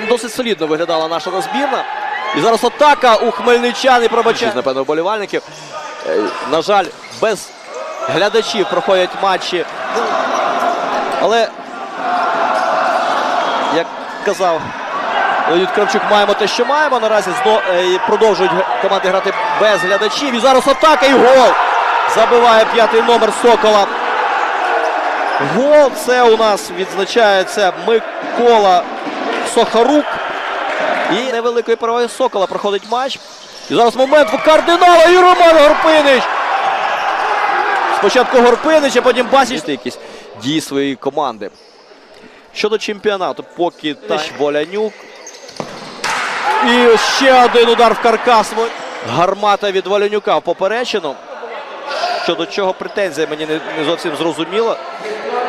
Ну, досить солідно виглядала наша розбірна. І зараз атака у хмельничан і пробачає, напевно, вболівальників. Е, на жаль, без глядачів проходять матчі. Ну, але, як казав. Леонід Кравчук, маємо те, що маємо. Наразі зно, е, продовжують команди грати без глядачів. І зараз атака і гол. Забиває п'ятий номер Сокола. Гол це у нас відзначається Микола Сохарук. І невеликої переваги Сокола проходить матч. І зараз момент у кардинала і Роман Горпинич. Спочатку Горпинич, а потім Басіч. Якісь дії своєї команди. Щодо чемпіонату, поки Тащ Волянюк. І ще один удар в каркас. Гармата від Волянюка в поперечину. Щодо чого претензія мені не, зовсім зрозуміло.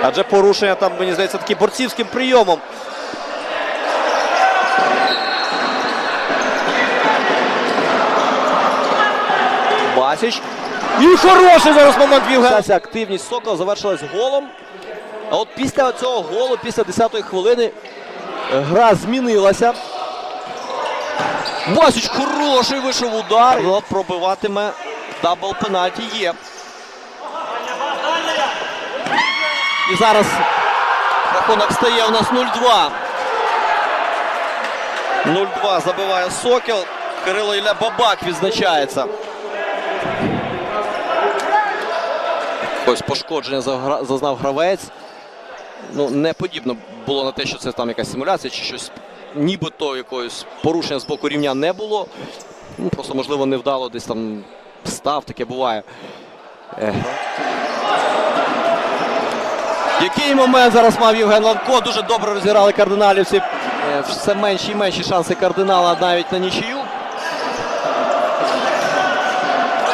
Адже порушення там, мені здається, таким борцівським прийомом. Басіч. І хороший зараз момент в Євгена. Активність Сокола завершилась голом. А от після цього голу, після 10-ї хвилини, е, гра змінилася. Басіч хороший вийшов удар. От пробиватиме дабл пенальті є. І зараз рахунок стає у нас 0-2. 0-2 забиває Сокіл. Кирило Ілля Бабак відзначається. Ось пошкодження зазнав гравець. Ну, не подібно було на те, що це там якась симуляція чи щось. Нібито якогось порушення з боку рівня не було. Ну, просто, можливо, невдало десь там став, таке буває. Ех. Який момент зараз мав Євген Лавко. Дуже добре розіграли кардиналівці. Е, Все менші і менші шанси кардинала навіть на нічию.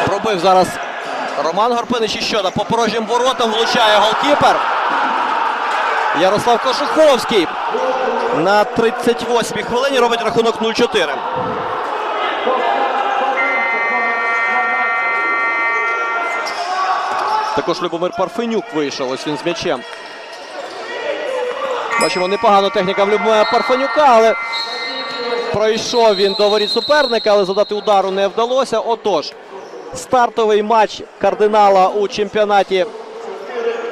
Пробив зараз Роман Горпинич і що на по порожнім воротам влучає голкіпер. Ярослав Кошуховський на 38-й хвилині робить рахунок 0-4. Також Любомир Парфенюк вийшов. Ось він з м'ячем. Бачимо непогана техніка в Любомира Парфенюка, але пройшов він до воріт суперника, але задати удару не вдалося. Отож, стартовий матч кардинала у чемпіонаті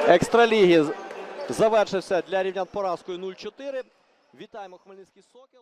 екстраліги завершився для рівнян поразкою 0-4. Вітаємо Хмельницький сокіл.